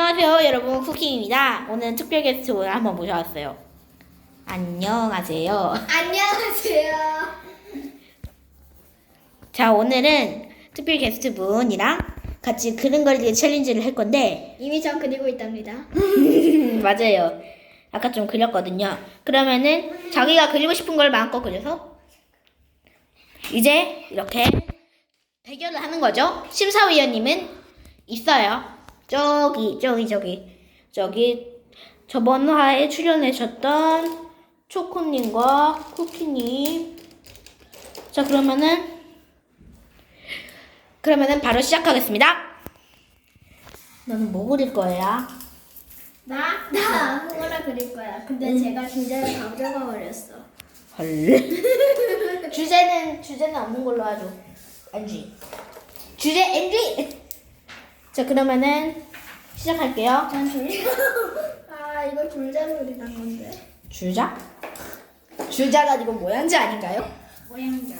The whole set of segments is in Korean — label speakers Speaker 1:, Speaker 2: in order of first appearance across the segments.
Speaker 1: 안녕하세요, 여러분. 쿠킹입니다. 오늘 특별 게스트를 한번 모셔왔어요. 안녕하세요.
Speaker 2: 안녕하세요.
Speaker 1: 자, 오늘은 특별 게스트 분이랑 같이 그림 그리기 챌린지를 할 건데,
Speaker 2: 이미 전 그리고 있답니다.
Speaker 1: 맞아요. 아까 좀 그렸거든요. 그러면은 자기가 그리고 싶은 걸 마음껏 그려서 이제 이렇게 대결을 하는 거죠. 심사위원님은 있어요. 저기, 저기, 저기, 저기 저번 화에 출연하셨던 초코님과 쿠키님. 자, 그러면은 그러면은 바로 시작하겠습니다. 너는 뭐 그릴 거야?
Speaker 2: 나? 나 아무거나 그릴 거야. 근데 제가 주제를 다 적어버렸어.
Speaker 1: 헐. 주제는 주제는 없는 걸로 하죠. NG. 주제 NG. 자 그러면은 시작할게요.
Speaker 2: 전 줄. 아 이거 그리는 건데.
Speaker 1: 주자. 주자가 아니고 모양지 아닌가요?
Speaker 2: 모양자.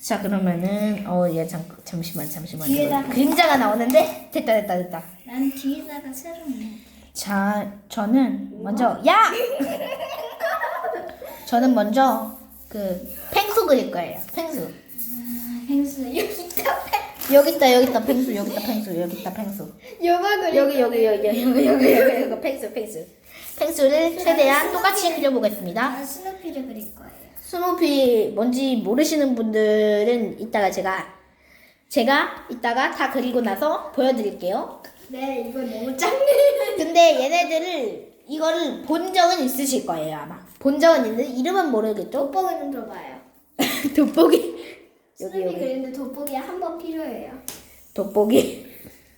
Speaker 1: 자 그러면은 어얘 잠 잠시만 잠시만.
Speaker 2: 뒤에다가.
Speaker 1: 그림자가 나오는데 됐다 됐다 됐다.
Speaker 2: 난 뒤에다가 새로운.
Speaker 1: 자 저는 먼저 야. 저는 먼저 그 펭수 그릴 거예요. 펭수.
Speaker 2: 펭수 여기 있다.
Speaker 1: 여기 있다 여기 있다 펭수 여기 있다 펭수 여기 있다 펭수. 여기 여기 여기 여기 여기 여기 여기 여기 펭수 펭수 펭수를 최대한 똑같이 그려보겠습니다.
Speaker 2: 난 스누피를 그릴 거예요.
Speaker 1: 스누피 뭔지 모르시는 분들은 이따가 제가 제가 이따가 다 그리고 나서 보여드릴게요.
Speaker 2: 네 이거 너무 작네.
Speaker 1: 근데 얘네들을 이거를 본 적은 있으실 거예요 아마. 본 적은 있는데 이름은 모르겠죠?
Speaker 2: 돋보기 좀 줘봐요.
Speaker 1: 돋보기 여기 여기
Speaker 2: 그리는데 돋보기 한 번 필요해요.
Speaker 1: 돋보기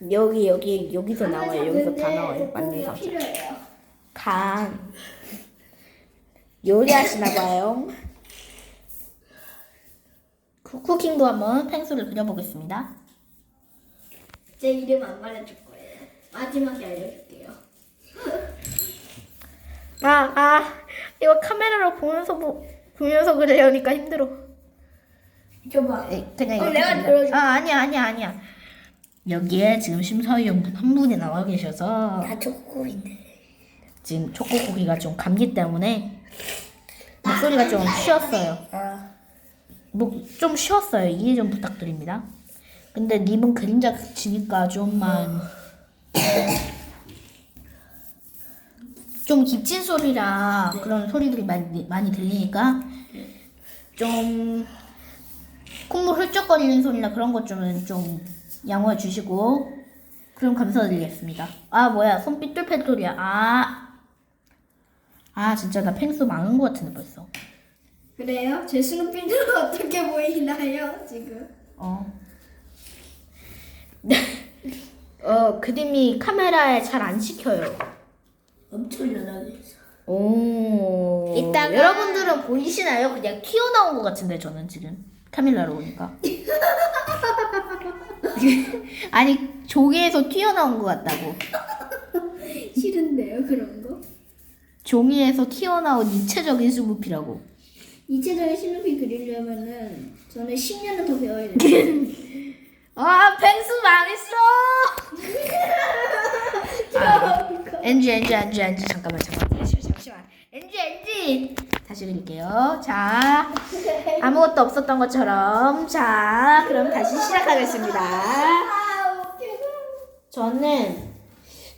Speaker 1: 여기 여기 여기서 나와요. 여기서 다 나와요. 맞는
Speaker 2: 돋보기가
Speaker 1: 상
Speaker 2: 필요해요.
Speaker 1: 간 요리하시나 봐요. 쿠- 쿠킹도 한번 펭수를 그려보겠습니다.
Speaker 2: 제 이름 안 말해줄 거예요. 마지막에 알려줄게요.
Speaker 1: 아, 아, 이거 카메라로 보면서 보, 보면서 그리려니까 힘들어.
Speaker 2: 줘봐.
Speaker 1: 에이, 그냥
Speaker 2: 어,
Speaker 1: 이렇게
Speaker 2: 내가. 들어줄게.
Speaker 1: 아, 아니야, 아니야, 아니야. 여기에 지금 심사위원 한 분이 나와 계셔서
Speaker 2: 다 초코인데.
Speaker 1: 지금 초코고기가 좀 감기 때문에 목소리가 좀 쉬었어요. 목좀 쉬었어요. 이해 좀 부탁드립니다. 근데 님은 그림자 지니까 좀만 좀 기침 소리라 그런 소리들이 많이 많이 들리니까 좀 콧물 훌쩍거리는 소리나 그런 것 좀은 좀 양호해 주시고 그럼 감사드리겠습니다. 아 뭐야 손 삐뚤빼뚤 소리야. 아. 아 진짜 나 펭수 망한 것 같은데 벌써.
Speaker 2: 그래요? 제 스누피는 어떻게 보이나요, 지금?
Speaker 1: 어. 어, 그림이 카메라에 잘 안 찍혀요.
Speaker 2: 엄청 연하게
Speaker 1: 오.
Speaker 2: 이따가-
Speaker 1: 여러분들은 보이시나요? 그냥 튀어나온 것 같은데, 저는 지금. 카메라로 보니까. 아니, 종이에서 튀어나온 것 같다고.
Speaker 2: 싫은데요, 그런 거?
Speaker 1: 종이에서 튀어나온 입체적인 스무피라고.
Speaker 2: 이체적인 스누피 그리려면은 저는 10년은 더 배워야 돼요.
Speaker 1: 아, 펭수 망했어! 아, 엔지, 엔지, 엔지, 엔지. 잠깐만, 잠깐만. 잠시만, 잠시만. 엔지, 엔지! 다시 그릴게요. 자, 아무것도 없었던 것처럼. 자, 그럼 다시 시작하겠습니다. 저는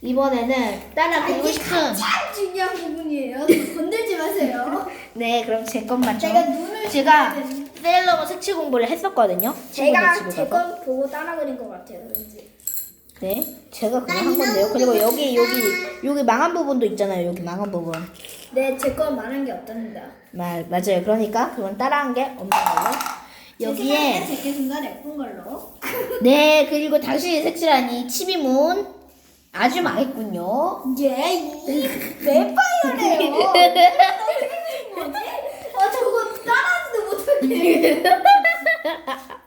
Speaker 1: 이번에는 따라 그리고 싶은.
Speaker 2: 가장 중요한 부분이에요. 건들지 마세요.
Speaker 1: 네, 그럼 제 것만 좀.
Speaker 2: 제가 눈을
Speaker 1: 제가
Speaker 2: 되는-
Speaker 1: 세일러문 색칠 공부를 했었거든요.
Speaker 2: 제가
Speaker 1: 친구네 집에
Speaker 2: 제
Speaker 1: 가서.
Speaker 2: 건 보고 따라 그린 것 같아요, 왠지.
Speaker 1: 네, 제가 그거 한 건데요. 그리고 여기 여기 여기 망한 부분도 있잖아요. 여기 망한 부분.
Speaker 2: 네, 제건 많은 게 없답니다.
Speaker 1: 마, 맞아요. 그러니까 그건 따라한 게 없는 걸로. 여기에
Speaker 2: 제게 순간 예쁜 걸로.
Speaker 1: 네 그리고 당신이 색칠하니 치비문 아주 망했군요.
Speaker 2: 예, 이 뱀파이어래요. 뭐지? 아, 저거 따라하지도 못하게.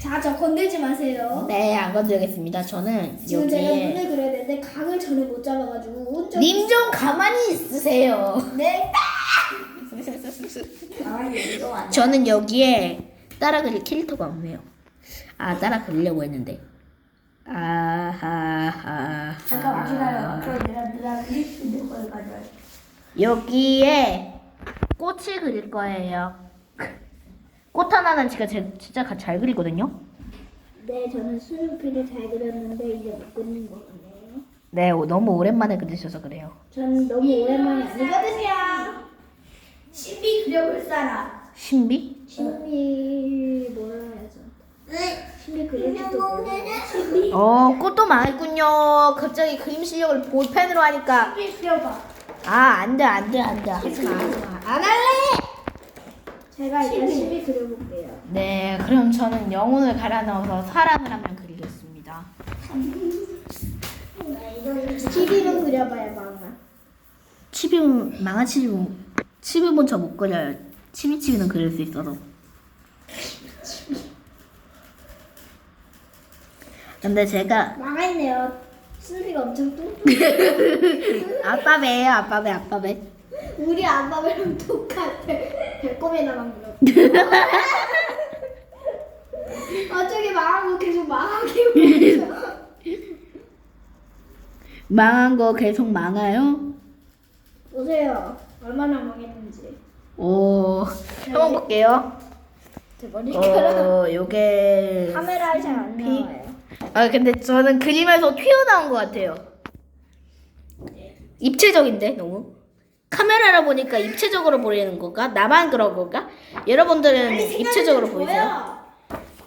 Speaker 2: 자, 저 건들지 마세요.
Speaker 1: 네, 안 건드리겠습니다. 저는
Speaker 2: 지금 제가
Speaker 1: 여기에
Speaker 2: 눈을 그려야 되는데 각을 전혀 못 잡아가지고 운전.
Speaker 1: 님 좀 가만히 있으세요.
Speaker 2: 네. 아, 이거 안.
Speaker 1: 저는 여기에 따라 그릴 캐릭터가 없네요. 아 따라 그리려고 했는데. 아하하.
Speaker 2: 잠깐 기다려. 그럼 내가 내가 그릴 수 있는 걸 가져와.
Speaker 1: 여기에 꽃을 그릴 거예요. 꽃 하나는 제가 제, 진짜 가- 잘 그리거든요.
Speaker 2: 네, 저는 스누피를 잘 그렸는데 이제 못 그리는 거 같네요.
Speaker 1: 네, 오- 너무 오랜만에 그리셔서 그래요.
Speaker 2: 저는 너무 오랜만에 아니거든요. 신비 그려볼 사람.
Speaker 1: 신비?
Speaker 2: 신비 뭐라 해야죠? 신비 그릴 줄도 모르고 신비
Speaker 1: 어, 꽃도 많군요. 갑자기 그림 실력을 볼펜으로 하니까
Speaker 2: 신비 그려봐.
Speaker 1: 아, 안 돼, 안 돼, 안 돼. 하지 마, 하지 마. 안 할래!
Speaker 2: 제가 일단 신비 그려볼게요.
Speaker 1: 네, 그럼 저는 영혼을 갈아 넣어서 사람을 한명 그리겠습니다.
Speaker 2: TV는 그려봐요, 망아.
Speaker 1: 치비는 망한 치비 치비는 저못 그려요. 치비 치비는 그릴 수 있어도. 근데 제가
Speaker 2: 망했네요. 신비가 엄청 뚱뚱.
Speaker 1: 아빠 배예요, 아빠 배, 아빠 배.
Speaker 2: 우리 아빠랑 똑같아. 배꼽에다만 그려. 아 저기 망하고 계속 망하게 보여.
Speaker 1: 망한 거 계속 망해요?
Speaker 2: 보세요. 얼마나 망했는지.
Speaker 1: 오, 한번 볼게요.
Speaker 2: 제 머리카락.
Speaker 1: 어, 요게
Speaker 2: 카메라에 잘 안
Speaker 1: 피?
Speaker 2: 나와요.
Speaker 1: 아 근데 저는 그림에서 튀어나온 것 같아요. 입체적인데 너무 카메라라 보니까 입체적으로 보이는 건가? 나만 그런 건가? 여러분들은 입체적으로 보이세요?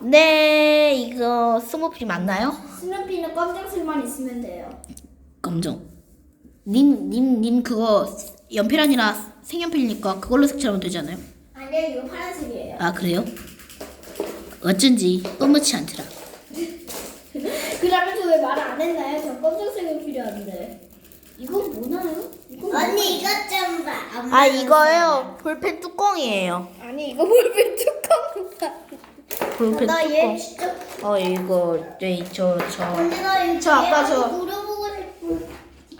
Speaker 1: 네, 이거 스모피 맞나요?
Speaker 2: 스누피는 검정색만 있으면 돼요.
Speaker 1: 검정. 님, 님, 님 그거 연필 아니라 색연필이니까 그걸로 색칠하면 되잖아요.
Speaker 2: 아니요, 이거 파란색이에요.
Speaker 1: 아 그래요? 어쩐지 뻔뻔치 않더라.
Speaker 2: 그러면서 왜말 안 했나요? 저 검정색이 필요한데. 이거 뭐나요?
Speaker 3: 언니 이것 좀 봐.
Speaker 1: 아 이거요 볼펜 뚜껑이에요.
Speaker 2: 아니 이거 볼펜 뚜껑 봐.
Speaker 1: 볼펜
Speaker 3: 나얘
Speaker 1: 뚜껑.
Speaker 3: 진짜.
Speaker 1: 어 이거 네저저
Speaker 3: 언니 나 이거
Speaker 2: 저 아까 저-
Speaker 3: 물어보고 싶어.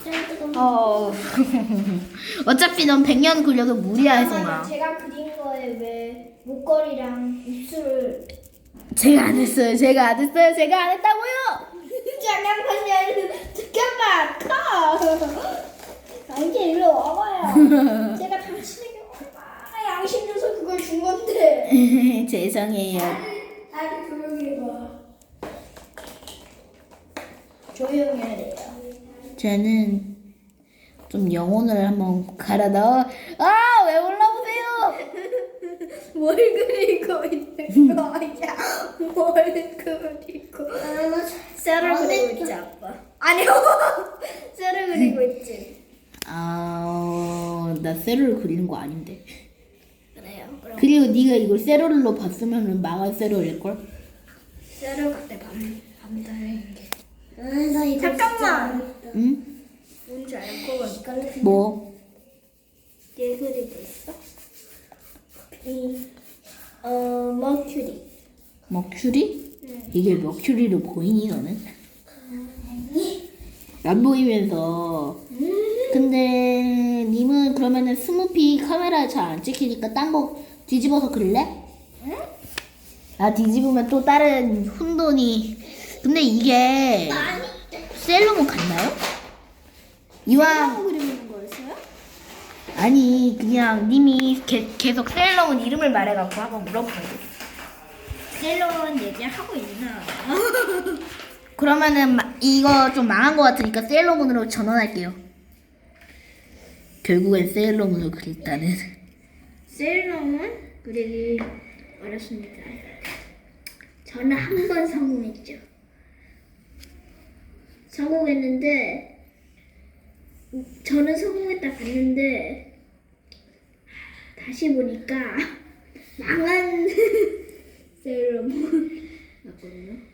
Speaker 3: 진짜 뜨거워.
Speaker 1: 어. 어차피 넌 100년 굴려도 무리야 해송아.
Speaker 2: 제가 그린 거에 왜 목걸이랑 입술을
Speaker 1: 제가 안 했어요. 제가 안 했어요. 제가 안 했다고요.
Speaker 2: 잠깐만요. 잠깐만 커. 이제 일로 와봐요. 제가 당신에게 얼마나 양심 줘서 그걸 준 건데.
Speaker 1: 죄송해요.
Speaker 2: 아니 조용히 해봐. 조용히 해야 돼요.
Speaker 1: 저는 좀 영혼을 한번 갈아 넣어. 아, 왜 올라오세요?
Speaker 2: 뭘 그리고 있는 거야? 뭘 그리고? 셀을 그리고 있지 아빠. 아니요. 셀을 그리고 있지.
Speaker 1: 아, 나 세로를 그리는 거 아닌데.
Speaker 2: 그래요. 그럼
Speaker 1: 그리고 네가 이걸 세로로 봤으면은 망한 세로일 걸.
Speaker 2: 셀을 그때 밤 밤달린 게.
Speaker 3: 아, 나 이거
Speaker 2: 잠깐만.
Speaker 1: 응?
Speaker 2: 뭔지 알고
Speaker 1: 뭐?
Speaker 2: 얘 그리고 있어? 이 어, 머큐리.
Speaker 1: 머큐리? 이게 머큐리로 보이니 너는? 안 보이면서. 근데 님은 그러면은 스무피 카메라에 잘 안 찍히니까 딴 거 뒤집어서 그릴래? 아 뒤집으면 또 다른 혼돈이. 근데 이게 셀러문 같나요? 이왕
Speaker 2: 그리는 거였어요?
Speaker 1: 아니 그냥 님이 게, 계속 셀러문 이름을 말해갖고 한번 물어봐요.
Speaker 2: 셀러는 얘기하고 있나?
Speaker 1: 그러면은 마- 이거 좀 망한 것 같으니까 세일러문으로 전환할게요. 결국엔 세일러문을 그렸다는.
Speaker 2: 셀러는 그리기 어렵습니다. 저는 한 번 성공했죠. 성공했는데 저는 성공했다 봤는데 다시 보니까 망한 셀러문 맞거든요.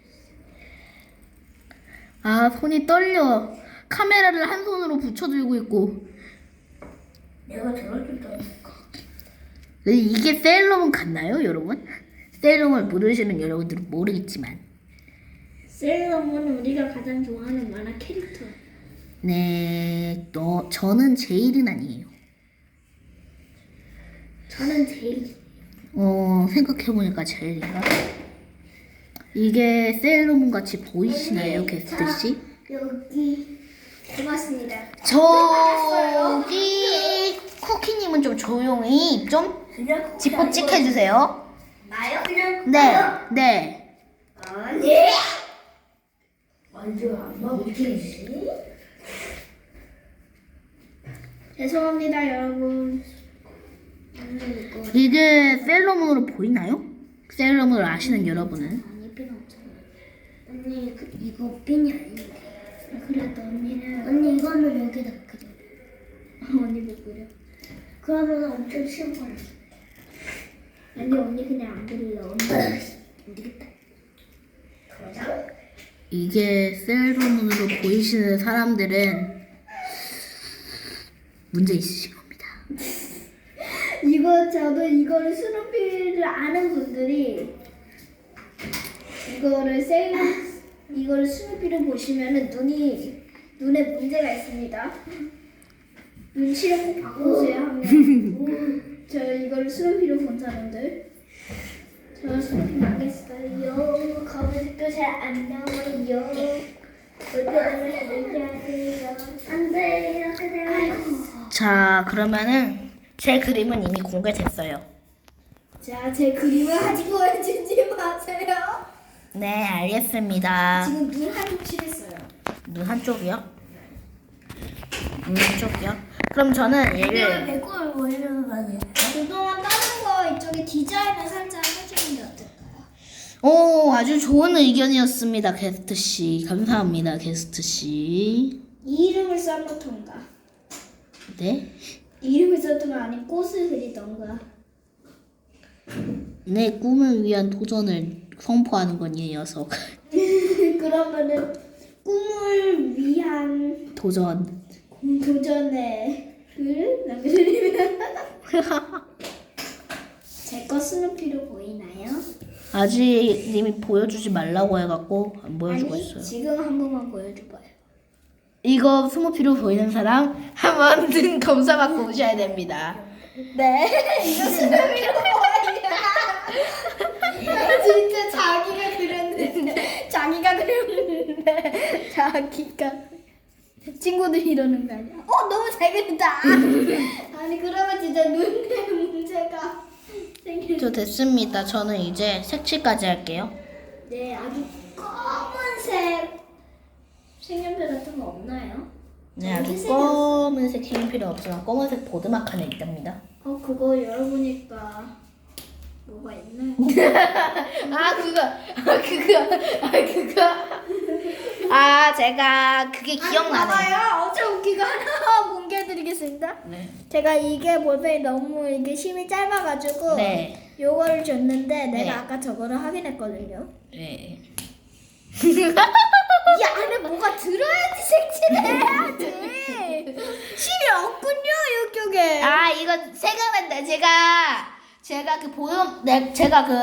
Speaker 1: 아 손이 떨려. 카메라를 한 손으로 붙여들고 있고.
Speaker 2: 내가 줄.
Speaker 1: 근데 이게 세일러문 같나요, 여러분? 세일러문 모르시는 여러분들은 모르겠지만.
Speaker 2: 셀러문은 우리가 가장 좋아하는 만화 캐릭터.
Speaker 1: 네, 너 저는 제일은 아니에요.
Speaker 2: 저는 제일
Speaker 1: 어 생각해보니까 제일인가? 이게 세일러문 같이 보이시나요, 게스트 씨?
Speaker 3: 여기
Speaker 2: 고맙습니다.
Speaker 1: 저기 쿠키님은 좀 조용히 좀 짚고 해주세요.
Speaker 3: 나요? 그냥
Speaker 1: 네, 네.
Speaker 3: 아니. 먼저 안 먹겠지?
Speaker 2: 죄송합니다, 여러분.
Speaker 1: 이게 셀러문으로 보이나요? 셀러문을 아시는 여러분은?
Speaker 2: 필요 없잖아.
Speaker 3: 언니 그, 이거 핀이 아닌데.
Speaker 2: 그래도 언니는
Speaker 3: 언니 이거는 여기다 그려.
Speaker 2: 언니도 그래.
Speaker 3: 그러면 엄청 쉬운 거야.
Speaker 2: 아니 언니 그냥 안 그릴래. 언니
Speaker 3: 안 되겠다. 그러자.
Speaker 1: 이게 셀러문으로 보이시는 사람들은 문제 있으신 겁니다.
Speaker 2: 이거 저도 이거를 스누피를 아는 분들이 이거를 셀 이거를 스누피를 보시면은 눈이 눈에 문제가 있습니다. 눈치를 꼭 하면 저 이거를 스누피로 본 사람들 저 스누피 망했어요. 검은색도 잘 안 나와요. 어떻게? 안 돼요.
Speaker 1: 자, 그러면은 제 그림은 이미 공개됐어요.
Speaker 2: 자, 제 그림을 아직 보여주지 마세요.
Speaker 1: 네, 알겠습니다.
Speaker 2: 지금 눈 한쪽 칠했어요.
Speaker 1: 눈 한쪽이요? 눈 한쪽이요? 그럼 저는 얘를
Speaker 3: 배꼽을 보이는 거 아니야?
Speaker 2: 그동안 다른 거 이쪽에 디자인을 살짝 해주는 게 어떨까요?
Speaker 1: 오, 아주 좋은 의견이었습니다, 게스트 씨. 감사합니다, 게스트 씨.
Speaker 2: 이름을 써놓던가.
Speaker 1: 네?
Speaker 2: 이름을 써두면 아니 꽃을 그리던가.
Speaker 1: 내 꿈을 위한 도전을 선포하는 건 이 녀석.
Speaker 2: 그러면은 꿈을 위한
Speaker 1: 도전.
Speaker 2: 도전의 글 남겨드리면 제거 스누피로 보이나요?
Speaker 1: 아직 님이 보여주지 말라고 해갖고 안 보여주고
Speaker 2: 아니
Speaker 1: 있어요.
Speaker 2: 지금 한 번만 보여줘봐요.
Speaker 1: 이거 스모피로 보이는 사람 한번 등 검사 받고 오셔야 됩니다.
Speaker 2: 네, 이거 스누피로? 진짜 자기가 그렸는데 자기가 그렸는데 자기가 친구들이 이러는 거 아니야? 어 너무 잘 그렸다. 아니 그러면 진짜 눈에 문제가 생길.
Speaker 1: 저 됐습니다. 저는 이제 색칠까지 할게요.
Speaker 2: 네, 아주 검은색 색연필 같은 거 없나요?
Speaker 1: 네, 아주 검은색 흰 필요 없지만 검은색 하나 있답니다.
Speaker 2: 어 그거 열어보니까 뭐가 있나요?
Speaker 1: 아 그거, 아 그거, 아 그거. 아 제가 그게 기억나네요.
Speaker 2: 봐봐요. 엄청 웃기고 하나 공개해드리겠습니다.
Speaker 1: 네.
Speaker 2: 제가 이게 볼펜이 너무 이게 심이 짧아가지고
Speaker 1: 네.
Speaker 2: 요거를 줬는데 내가
Speaker 1: 네.
Speaker 2: 아까 저거를 확인했거든요.
Speaker 1: 네.
Speaker 2: 이 안에 뭐가 들어야지 색칠해야지. 심이 없군요 이쪽에.
Speaker 1: 아 이거 생각난다. 제가 제가 그 보험, 네, 제가 그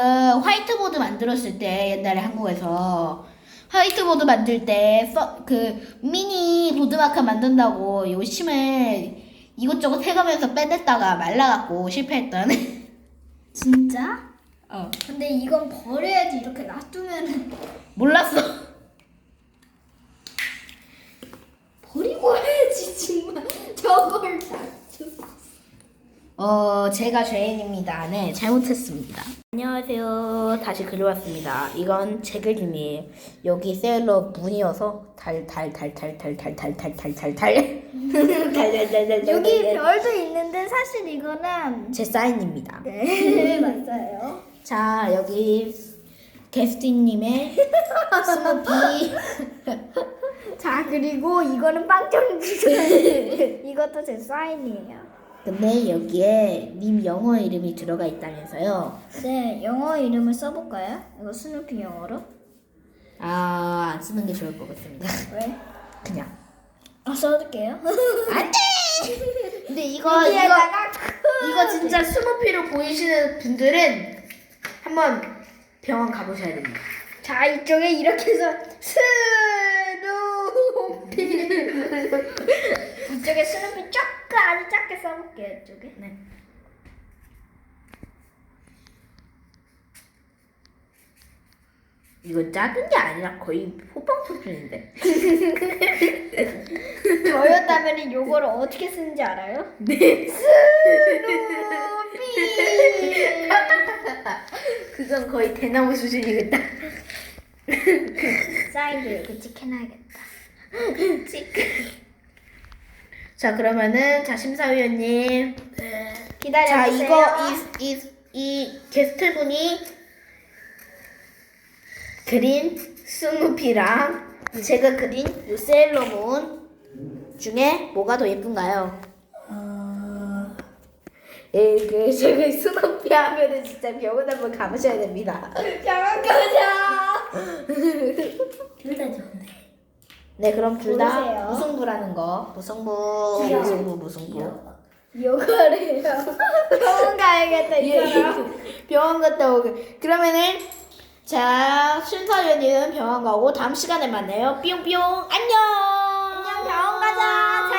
Speaker 1: 화이트보드 만들었을 때 옛날에 한국에서 화이트보드 만들 때 그 미니 보드마커 만든다고 요 심을 이것저것 해가면서 빼냈다가 말라갖고 실패했던.
Speaker 2: 진짜?
Speaker 1: 어.
Speaker 2: 근데 이건 버려야지 이렇게 놔두면은
Speaker 1: 몰랐어.
Speaker 2: 버리고 해야지 정말 저걸 놔두.
Speaker 1: 어, 제가 죄인입니다. 네, 잘못했습니다. 안녕하세요. 다시 그려왔습니다. 이건 제 그림이에요. 여기 셀러 문이어서 달, 달, 달, 달, 달, 달, 달, 달, 달, 달, 달, 달, 달, 달, 달,
Speaker 2: 여기
Speaker 1: 달,
Speaker 2: 별도 있는데 사실 이거는
Speaker 1: 제 사인입니다.
Speaker 2: 네 맞아요.
Speaker 1: 자, 여기 게스트님의 스누피.
Speaker 2: 자 그리고 이거는 빵점 주세요. 이것도 제 사인이에요.
Speaker 1: 근데 여기에 님 영어 이름이 들어가 있다면서요.
Speaker 2: 네 영어 이름을 써볼까요? 이거 스누피 영어로?
Speaker 1: 아, 안 쓰는 게 좋을 것 같습니다.
Speaker 2: 왜?
Speaker 1: 그냥.
Speaker 2: 아 써둘게요.
Speaker 1: 안 돼! 근데 이거, 이거,
Speaker 2: 여기에다가 큰
Speaker 1: 이거 진짜 스모피로 보이시는 분들은 한번 병원 가보셔야 됩니다.
Speaker 2: 자 이쪽에 이렇게 해서 스누피 이쪽에 스누피 조금 아주 작게 써볼게요 이쪽에
Speaker 1: 네. 이거 작은 게 아니라 거의 호빵 수준인데.
Speaker 2: 심사위원이 요거를 어떻게 쓰는지 알아요?
Speaker 1: 네.
Speaker 2: 스누피.
Speaker 1: 그건 거의 대나무 수준이겠다.
Speaker 2: 사인도 이렇게 찍해놔야겠다. 찍.
Speaker 1: 자 그러면은 자 심사위원님.
Speaker 2: 기다려
Speaker 1: 자
Speaker 2: 주세요.
Speaker 1: 이거 이 이 이 게스트분이 그린 스누피랑 제가 그린 요 세일러문 중에 뭐가 더 예쁜가요?
Speaker 3: 어,
Speaker 1: 에, 그 제가 스누피 하면은 진짜 병원 한번 가보셔야 됩니다.
Speaker 2: 병원 가자.
Speaker 3: 둘다 좋은데.
Speaker 1: 네 그럼 둘 다
Speaker 2: 고르세요.
Speaker 1: 무승부라는 거 무승부
Speaker 3: 귀여워.
Speaker 1: 무승부 무승부.
Speaker 2: 요거래요. 병원 가야겠다 이
Speaker 1: 예,
Speaker 2: 사람.
Speaker 1: 병원 갔다 오게 그러면은 자 심사위원님은 병원 가고 다음 시간에 만나요 뿅뿅 안녕
Speaker 2: 안녕 병원 가자.